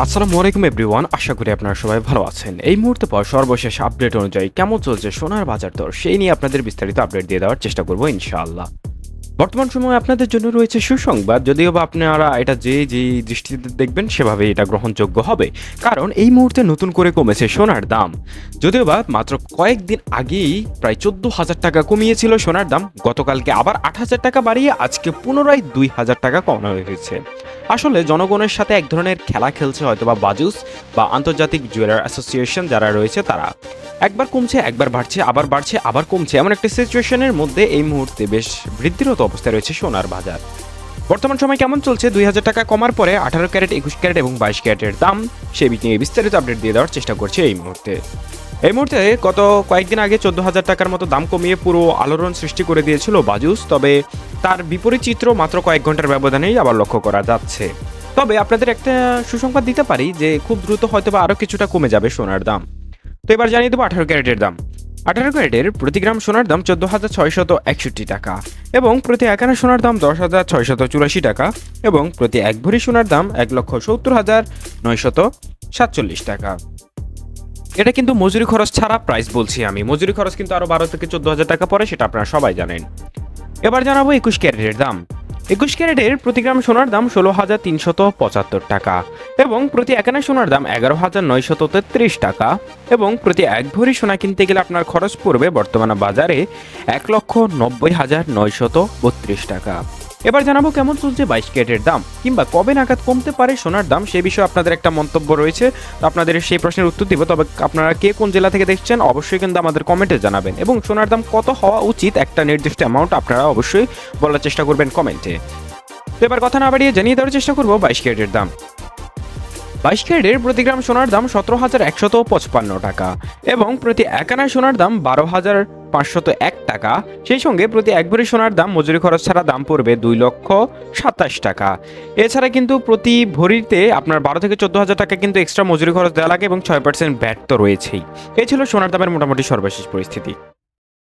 আসসালামু আলাইকুম এভরিওয়ান, আশা করি আপনারা সবাই ভালো আছেন। এই মুহূর্তে পর সর্বশেষ আপডেট অনুযায়ী কেমন চলছে সোনার বাজার দর, সেই নিয়ে আপনাদের বিস্তারিত আপডেট দিয়ে দেওয়ার চেষ্টা করব ইনশাআল্লাহ। বর্তমান সময়ে আপনাদের জন্য রয়েছে সুসংবাদ, যদিও বা আপনারা এটা যে যে দৃষ্টিতে দেখবেন সেভাবে এটা গ্রহণযোগ্য হবে, কারণ এই মুহূর্তে নতুন করে কমেছে সোনার দাম। যদিও বা মাত্র কয়েকদিন আগেই প্রায় চোদ্দ হাজার টাকা কমিয়েছিল সোনার দাম, গতকালকে আবার আট হাজার টাকা বাড়িয়ে আজকে পুনরায় দুই হাজার টাকা কমানো হয়েছে। আসলে জনগণের সাথে এক ধরনের খেলা খেলছে হয়তো বা বাজুস বা আন্তর্জাতিক জুয়েলার অ্যাসোসিয়েশন যারা রয়েছে তারা। একবার কমছে, একবার বাড়ছে, আবার বাড়ছে, আবার কমছে এমন একটা সিচুয়েশনের মধ্যে এই মুহূর্তে বেশ বৃদ্ধিরত অবস্থায় রয়েছে সোনার বাজার। বর্তমান সময় কেমন চলছে? দুই হাজার টাকা কমার পরে আঠারো ক্যারেট, একুশ ক্যারেট এবং বাইশ ক্যারেটের দাম সে নিয়ে বিস্তারিত আপডেট দিয়ে দেওয়ার চেষ্টা করছে এই মুহূর্তে। এই মুহূর্তে গত কয়েকদিন আগে চোদ্দ হাজার টাকার মতো দাম কমিয়ে পুরো আলোড়ন সৃষ্টি করে দিয়েছিল বাজুস। তবে তার বিপরীত চিত্র মাত্র কয়েক ঘণ্টার ব্যবধানেই আবার লক্ষ্য করা যাচ্ছে। তবে আপনাদের একটা সুসংবাদ দিতে পারি যে খুব দ্রুত হয়তো বা আরও কিছুটা কমে যাবে সোনার দাম। তো এবার জানিয়ে দেবো আঠারো ক্যারেটের দাম। আঠারো ক্যারেটের প্রতি গ্রাম সোনার দাম চোদ্দ হাজার ছয়শত একষট্টি টাকা এবং প্রতি একানা সোনার দাম দশ হাজার ছয়শত চুরাশি টাকা এবং প্রতি এক ভরি সোনার দাম এক লক্ষ সত্তর হাজার নয়শত সাতচল্লিশ টাকা। এটা কিন্তু মজুরি খরচ ছাড়া প্রাইস বলছি আমি। মজুরি খরচ কিন্তু আরও বারো থেকে চোদ্দ হাজার টাকা পড়ে, সেটা আপনারা সবাই জানেন। এবার জানাব একুশ ক্যারেটের দাম। একুশ ক্যারেটের প্রতি গ্রাম সোনার দাম ষোলো হাজার তিনশত পঁচাত্তর টাকা। এবং প্রতি একানা সোনার দাম এগারো হাজার নয়শত তেত্রিশ টাকা। এবং প্রতি এক ভরি সোনা কিনতে গেলে আপনার খরচ পড়বে বর্তমানে বাজারে এক লক্ষ নব্বই হাজার নয়শত বত্রিশ টাকা। এবার জানাব কেমন চলছে বাইশ ক্যারেটের দাম, কিংবা কবে নাগাদ কমতে পারে সোনার দাম, সে বিষয়ে আপনাদের একটা মন্তব্য রয়েছে। তো আপনাদের সেই প্রশ্নের উত্তর দিব, তবে আপনারা কে কোন জেলা থেকে দেখছেন অবশ্যই কিন্তু আমাদের কমেন্টে জানাবেন। এবং সোনার দাম কত হওয়া উচিত একটা নির্দিষ্ট অ্যামাউন্ট আপনারা অবশ্যই বলার চেষ্টা করবেন কমেন্টে। তো এবার কথা না বাড়িয়ে জানিয়ে দেওয়ার চেষ্টা করব বাইশ ক্যারেটের দাম। বাইশ ক্যারেটের প্রতি গ্রাম সোনার দাম সতেরো হাজার একশত পঁচপান্ন টাকা এবং প্রতি এক আনা সোনার দাম বারো হাজার পাঁচশত এক টাকা। সেই সঙ্গে প্রতি এক ভরি সোনার দাম মজুরি খরচ ছাড়া দাম পড়বে দুই লক্ষ সাতাশ টাকা। এছাড়া কিন্তু প্রতি ভরিতে আপনার বারো থেকে চোদ্দ হাজার টাকা কিন্তু এক্সট্রা মজুরি খরচ দেওয়া লাগে এবং ছয় পার্সেন্ট ব্যাট তো রয়েছেই। এই ছিল সোনার দামের মোটামুটি সর্বশেষ পরিস্থিতি।